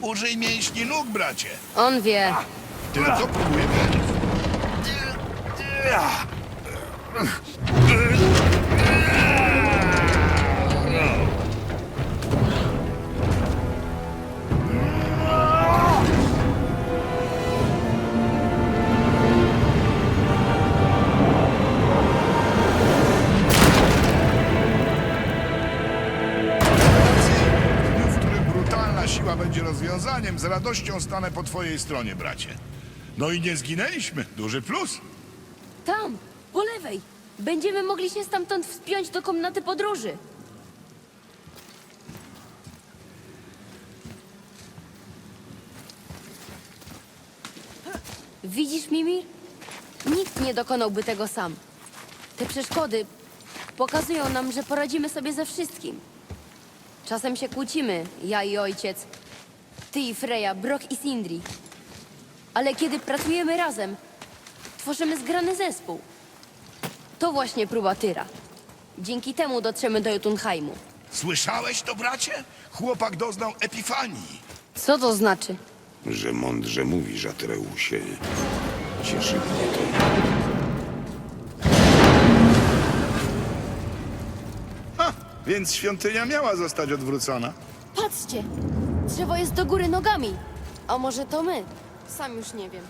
Użyj mięśni nóg, bracie. On wie. Tyle co siła będzie rozwiązaniem, z radością stanę po twojej stronie, bracie. No i nie zginęliśmy. Duży plus. Tam, po lewej. Będziemy mogli się stamtąd wspiąć do komnaty podróży. Widzisz, Mimir? Nikt nie dokonałby tego sam. Te przeszkody pokazują nam, że poradzimy sobie ze wszystkim. Czasem się kłócimy, ja i ojciec, ty i Freya, Brock i Sindri. Ale kiedy pracujemy razem, tworzymy zgrany zespół. To właśnie próba Tyra. Dzięki temu dotrzemy do Jotunheimu. Słyszałeś to, bracie? Chłopak doznał epifanii. Co to znaczy? Że mądrze mówisz, Atreusie. Cieszy mnie to. Ha, więc świątynia miała zostać odwrócona. Patrzcie! Drzewo jest do góry nogami. A może to my? Sam już nie wiem.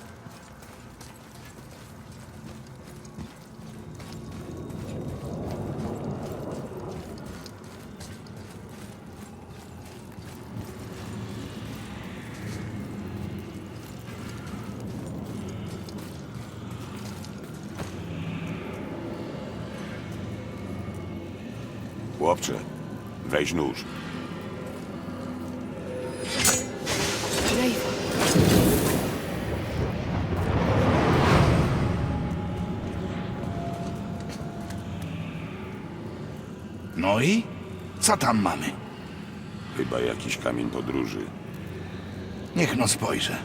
Chłopcze, weź nóż. Co tam mamy? Chyba jakiś kamień podróży. Niech no spojrzę.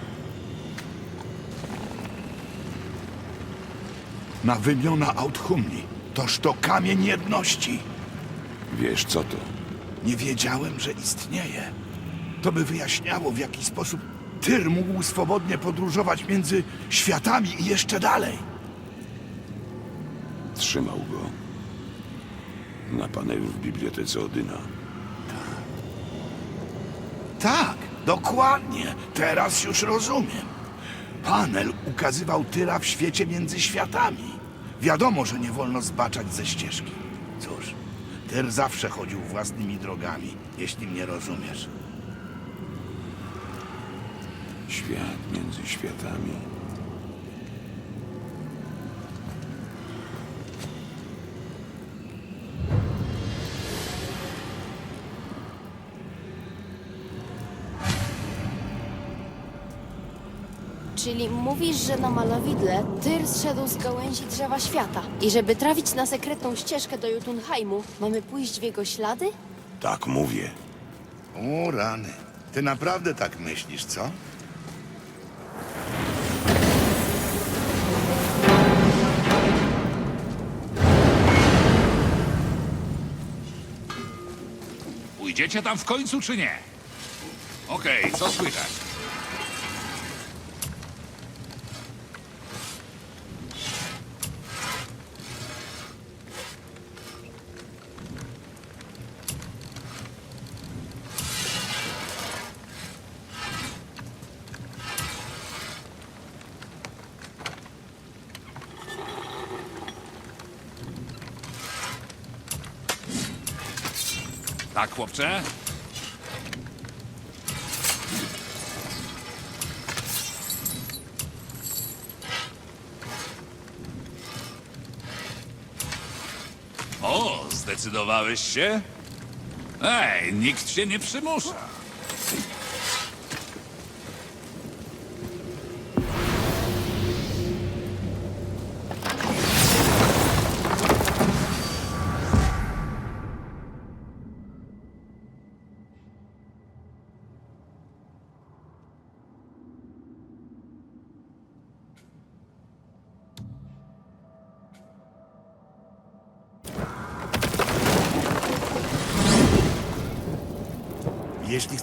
Na wymiona Authumni. Toż to kamień jedności. Wiesz co to? Nie wiedziałem, że istnieje. To by wyjaśniało, w jaki sposób Tyr mógł swobodnie podróżować między światami i jeszcze dalej. Trzymał go. Na panelu w bibliotece Odyna. Tak, dokładnie. Teraz już rozumiem. Panel ukazywał Tyra w świecie między światami. Wiadomo, że nie wolno zbaczać ze ścieżki. Cóż, Tyr zawsze chodził własnymi drogami, jeśli mnie rozumiesz. Świat między światami. Czyli mówisz, że na malowidle Tyr zszedł z gałęzi drzewa świata. I żeby trafić na sekretną ścieżkę do Jotunheimu, mamy pójść w jego ślady? Tak mówię. O rany, ty naprawdę tak myślisz, co? Pójdziecie tam w końcu, czy nie? Okej, co słychać? Chłopcze? O, zdecydowałeś się? Ej, nikt się nie przymusza.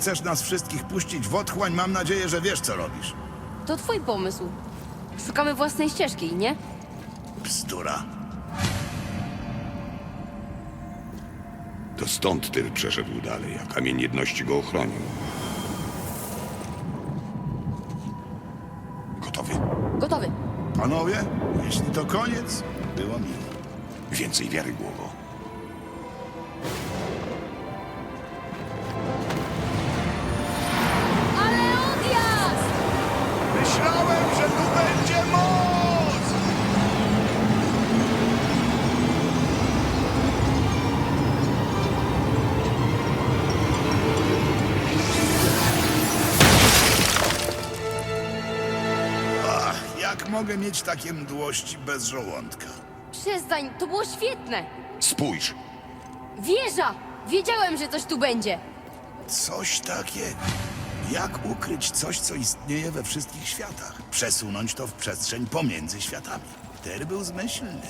Chcesz nas wszystkich puścić w otchłań, mam nadzieję, że wiesz, co robisz. To twój pomysł. Szukamy własnej ścieżki, nie? Bzdura. To stąd Tyr przeszedł dalej, a kamień jedności go ochronił. Gotowy? Gotowy. Panowie, jeśli to koniec, było miło. Więcej wiary, głowo. Mogę mieć takie mdłości bez żołądka? Przestań, to było świetne! Spójrz! Wieża! Wiedziałem, że coś tu będzie. Coś takiego. Jak ukryć coś, co istnieje we wszystkich światach? Przesunąć to w przestrzeń pomiędzy światami. Ter był zmyślny.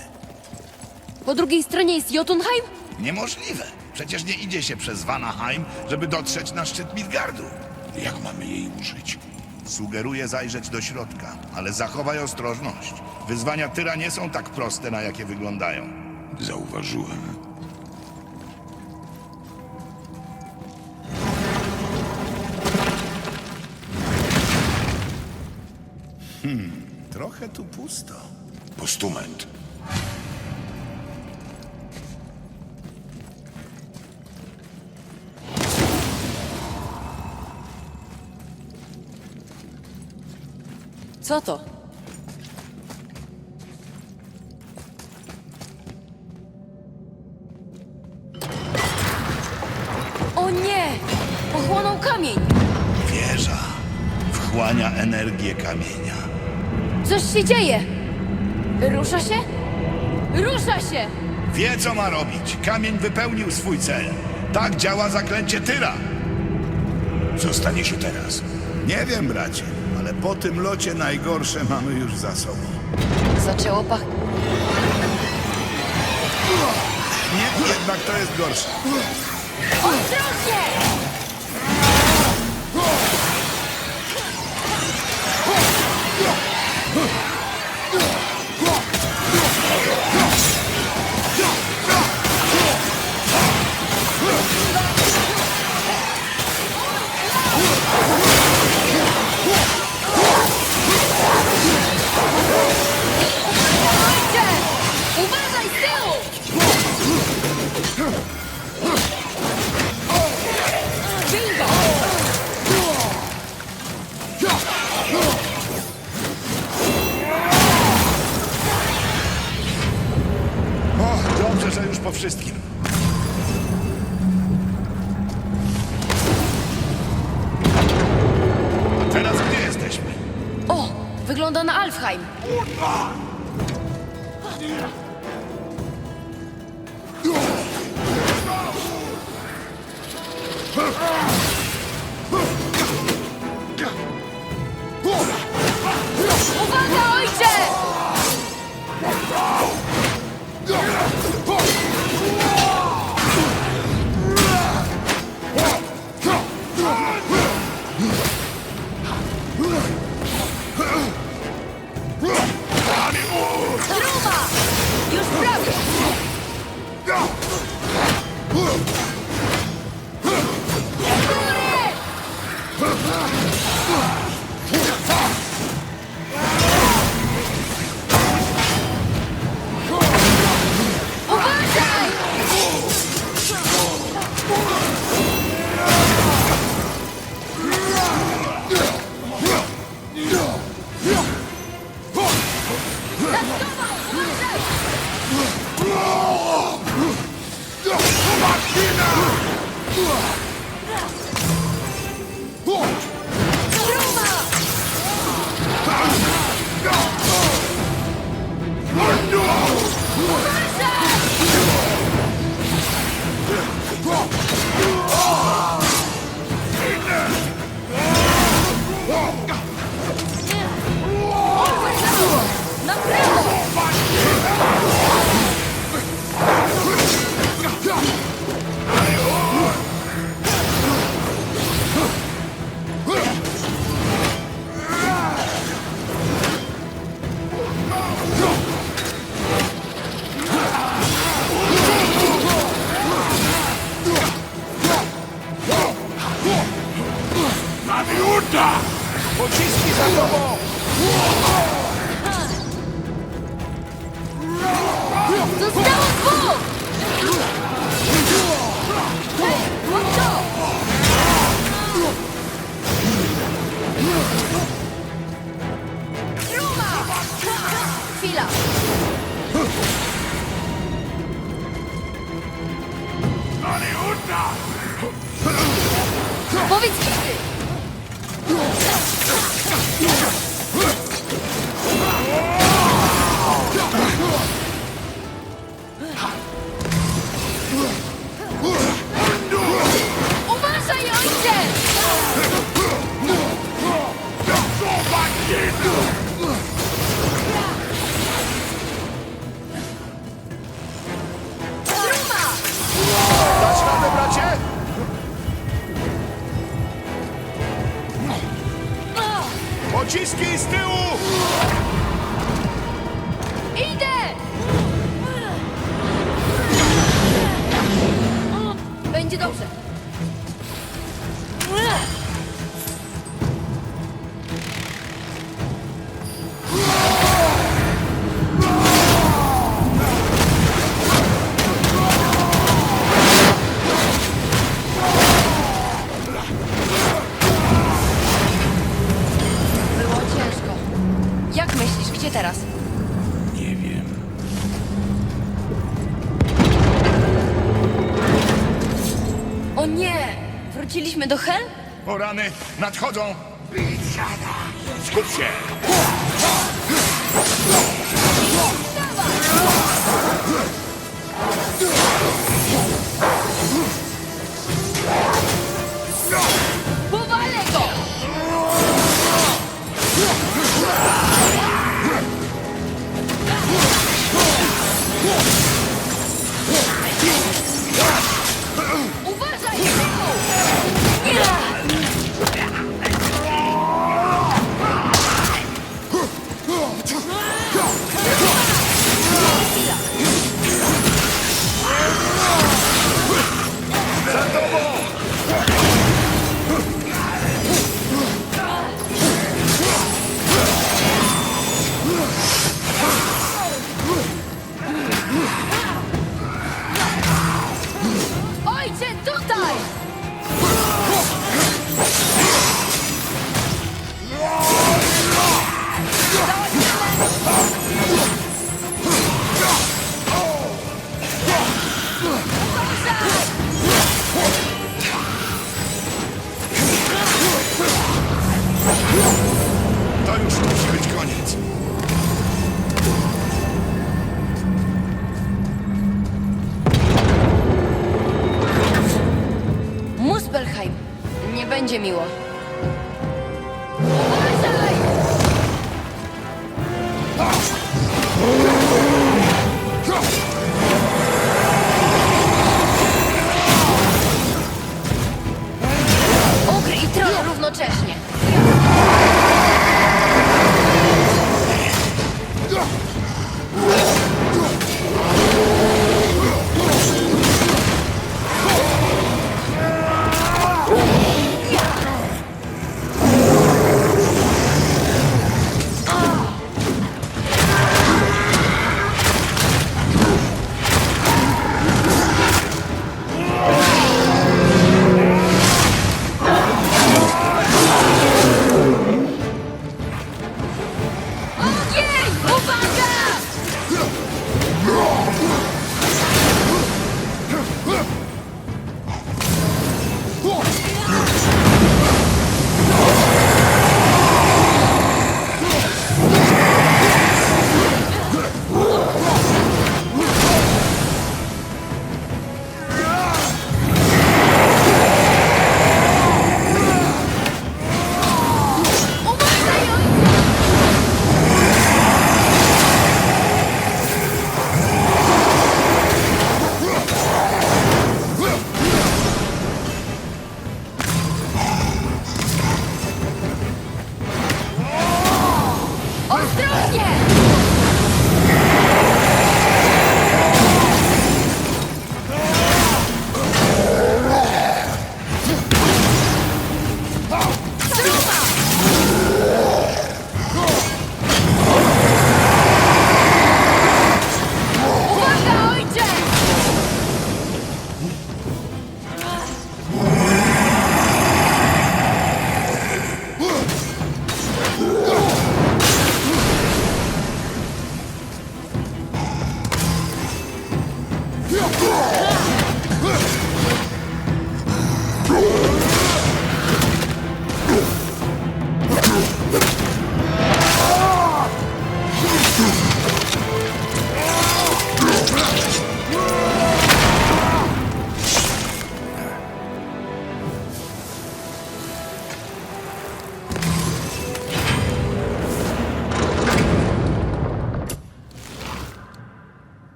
Po drugiej stronie jest Jotunheim? Niemożliwe. Przecież nie idzie się przez Vanaheim, żeby dotrzeć na szczyt Midgardu. Jak mamy jej użyć? Sugeruję zajrzeć do środka, ale zachowaj ostrożność. Wyzwania Tyra nie są tak proste, na jakie wyglądają. Zauważyłem. Trochę tu pusto. Postument. Co to? O nie! Pochłonął kamień! Wieża wchłania energię kamienia. Coś się dzieje! Rusza się? Rusza się! Wie, co ma robić. Kamień wypełnił swój cel. Tak działa zaklęcie Tyra. Co stanie się teraz? Nie wiem, bracie, ale po tym locie najgorsze mamy już za sobą. Zaczęło pach... Nie, jednak to jest gorsze. Ostrożnie! Po wszystkim. A teraz gdzie jesteśmy? O! Wygląda na Alfheim. Uwaga, gdzie teraz? Nie wiem. O nie! Wróciliśmy do Hel? O rany, nadchodzą! Skup się! Dawaj!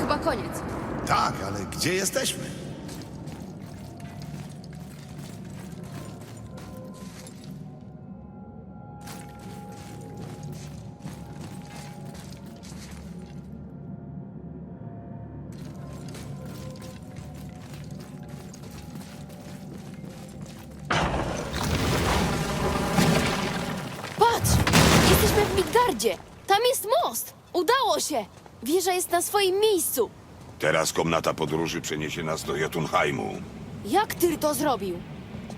Chyba koniec. Tak, ale gdzie jesteśmy? Teraz komnata podróży przeniesie nas do Jotunheimu. Jak Tyr to zrobił?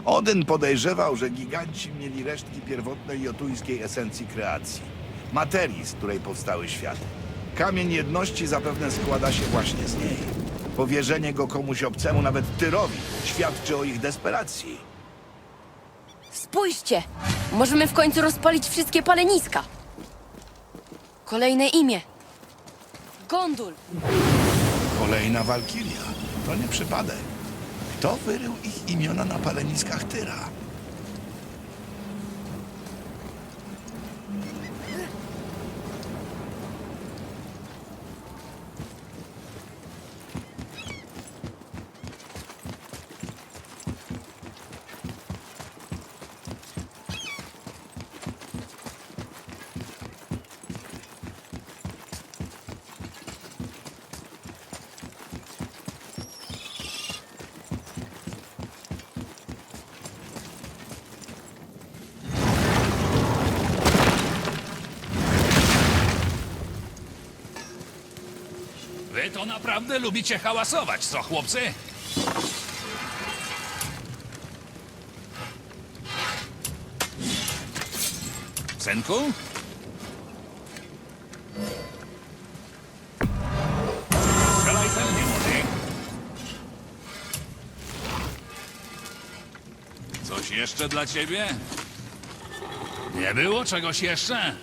Odyn podejrzewał, że giganci mieli resztki pierwotnej jotuńskiej esencji kreacji. Materii, z której powstały światy. Kamień jedności zapewne składa się właśnie z niej. Powierzenie go komuś obcemu, nawet Tyrowi, świadczy o ich desperacji. Spójrzcie! Możemy w końcu rozpalić wszystkie paleniska. Kolejne imię. Gondul. Kolejna walkiria. To nie przypadek. Kto wyrył ich imiona na paleniskach Tyra? Wy to naprawdę lubicie hałasować, co chłopcy? Młody. Coś jeszcze dla ciebie? Nie było czegoś jeszcze?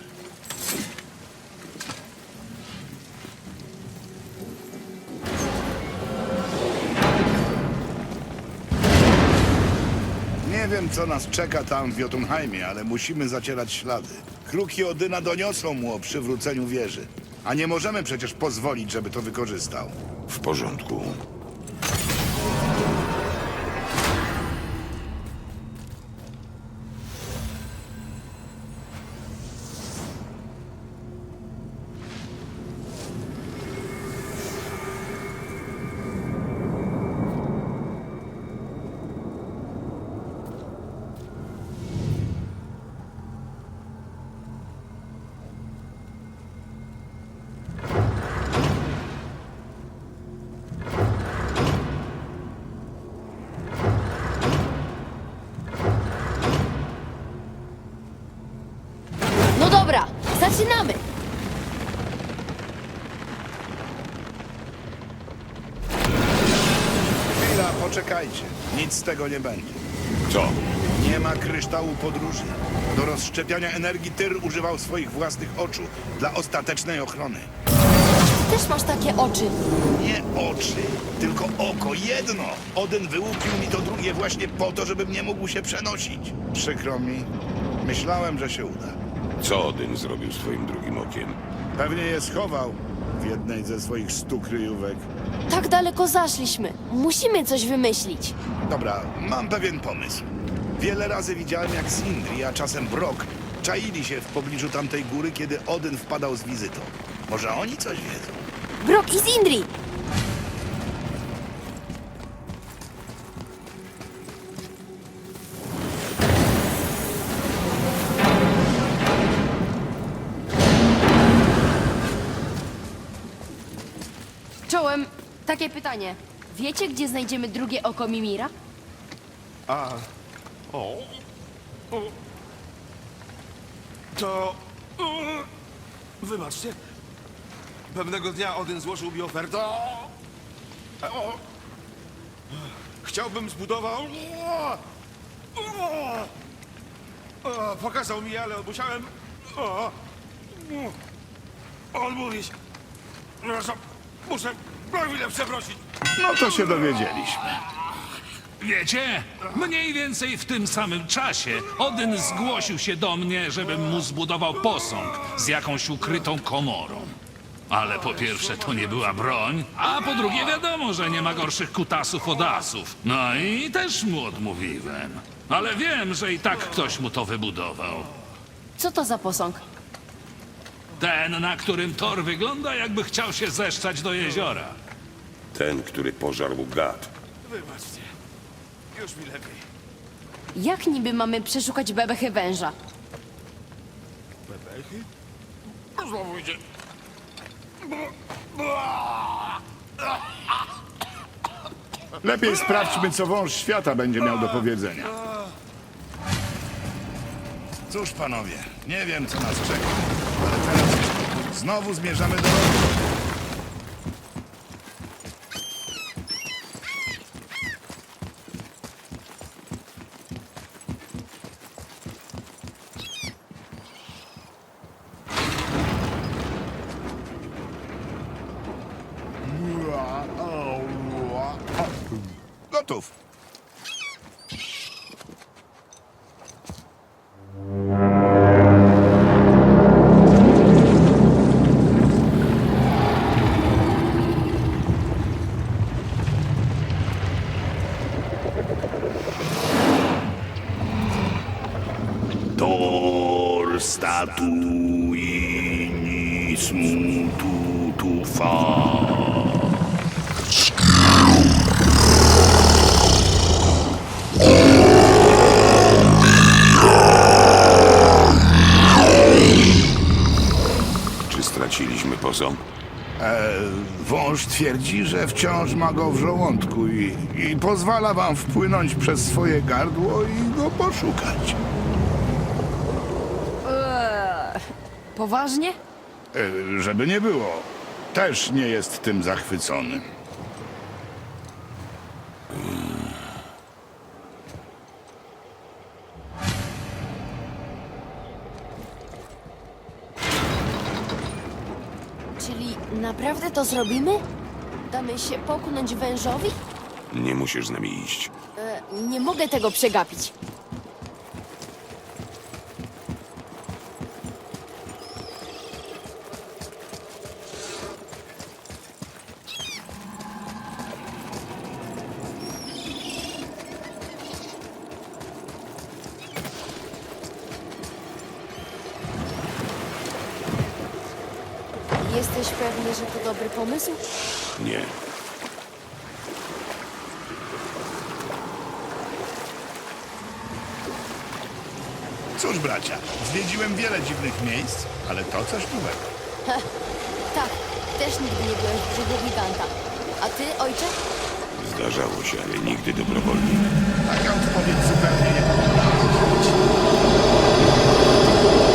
Co nas czeka tam w Jotunheimie, ale musimy zacierać ślady. Kruki Odyna doniosą mu o przywróceniu wieży. A nie możemy przecież pozwolić, żeby to wykorzystał. W porządku. Zaczynamy! Chwila, poczekajcie. Nic z tego nie będzie. Co? Nie ma kryształu podróży. Do rozszczepiania energii Tyr używał swoich własnych oczu dla ostatecznej ochrony. Też masz takie oczy. Nie oczy, tylko oko, jedno. Odyn wyłupił mi to drugie właśnie po to, żebym nie mógł się przenosić. Przykro mi. Myślałem, że się uda. Co Odyn zrobił z twoim drugim okiem? Pewnie je schował w jednej ze swoich stu kryjówek. Tak daleko zaszliśmy. Musimy coś wymyślić. Dobra, mam pewien pomysł. Wiele razy widziałem, jak Sindri, a czasem Brok, czaili się w pobliżu tamtej góry, kiedy Odyn wpadał z wizytą. Może oni coś wiedzą? Brok i Sindri! Takie pytanie. Wiecie, gdzie znajdziemy drugie oko Mimira? A. O. o. To. o, Wybaczcie. Pewnego dnia Odyn złożył mi ofertę. O. Chciałbym zbudował. O. O. O. Pokazał mi, ale musiałem. O. O. Odmówić. Przepraszam. Muszę chwilę przeprosić. No to się dowiedzieliśmy. Wiecie, mniej więcej w tym samym czasie Odyn zgłosił się do mnie, żebym mu zbudował posąg z jakąś ukrytą komorą. Ale po pierwsze to nie była broń, a po drugie wiadomo, że nie ma gorszych kutasów od asów. No i też mu odmówiłem. Ale wiem, że i tak ktoś mu to wybudował. Co to za posąg? Ten, na którym Thor wygląda, jakby chciał się zeszczać do jeziora. Ten, który pożarł gad. Wybaczcie. Już mi lepiej. Jak niby mamy przeszukać bebechy węża? Bebechy? Znowu idzie. Lepiej sprawdźmy, co wąż świata będzie miał do powiedzenia. Cóż, panowie, nie wiem, co nas czeka, znowu zmierzamy do roboty. Fa. Czy straciliśmy posąg? Wąż twierdzi, że wciąż ma go w żołądku i, i pozwala wam wpłynąć przez swoje gardło i go poszukać. Poważnie? E, żeby nie było, też nie jest tym zachwycony. Czyli naprawdę to zrobimy? Damy się pokunąć wężowi? Nie musisz z nami iść. E, nie mogę tego przegapić. Jesteś pewny, że to dobry pomysł? Nie. Cóż, bracia, zwiedziłem wiele dziwnych miejsc, ale to coś nowego. Tak, też nigdy nie byłem w brzegu giganta. A ty, ojcze? Zdarzało się, ale nigdy dobrowolnie. Taka odpowiedź zupełnie nie... No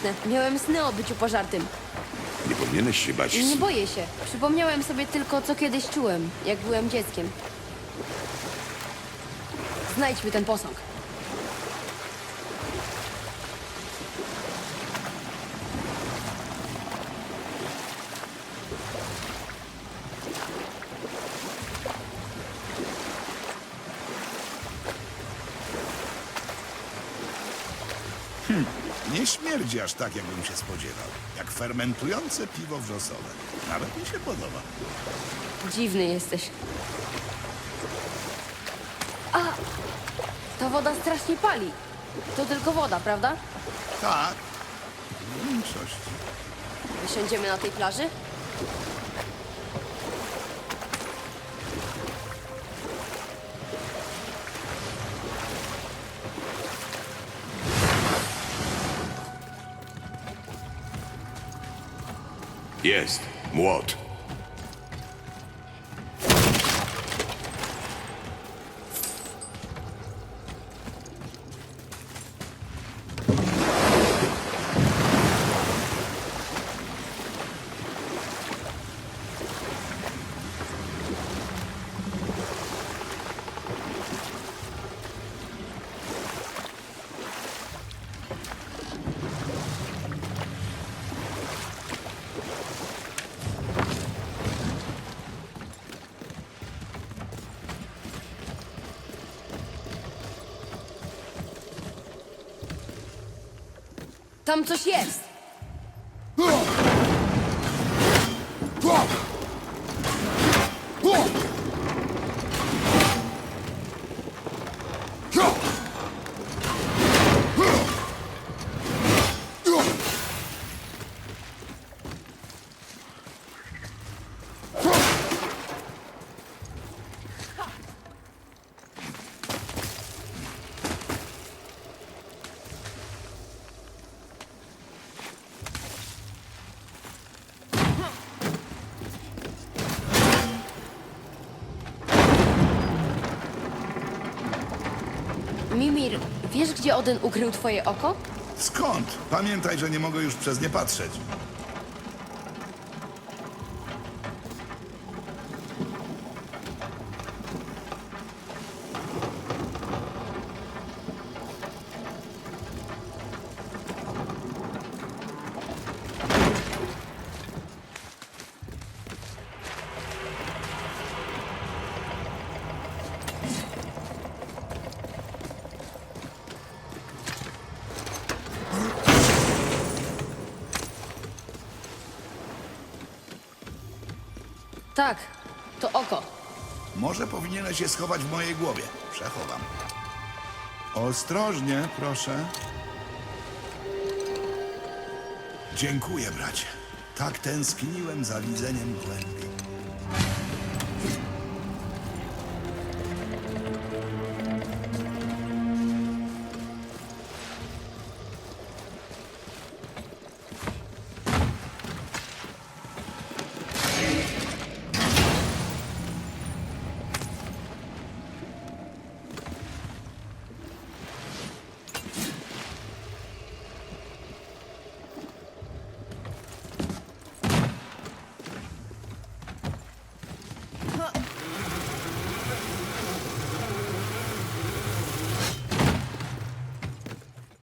Śmieszne. Miałem sny o byciu pożartym. Nie powinieneś się bać. Nie boję się. Przypomniałem sobie tylko, co kiedyś czułem, jak byłem dzieckiem. Znajdźmy ten posąg. Nie śmierdzi aż tak, jakbym się spodziewał. Jak fermentujące piwo wrzosowe. Nawet mi się podoba. Dziwny jesteś. A! Ta woda strasznie pali. To tylko woda, prawda? Tak, w większości. Wysiądziemy na tej plaży? Jest. Młot. Tam coś jest! Wiesz gdzie Odyn ukrył twoje oko? Skąd? Pamiętaj, że nie mogę już przez nie patrzeć. Tak, to oko. Może powinieneś się schować w mojej głowie. Przechowam. Ostrożnie, proszę. Dziękuję, bracie. Tak tęskniłem za widzeniem głębi.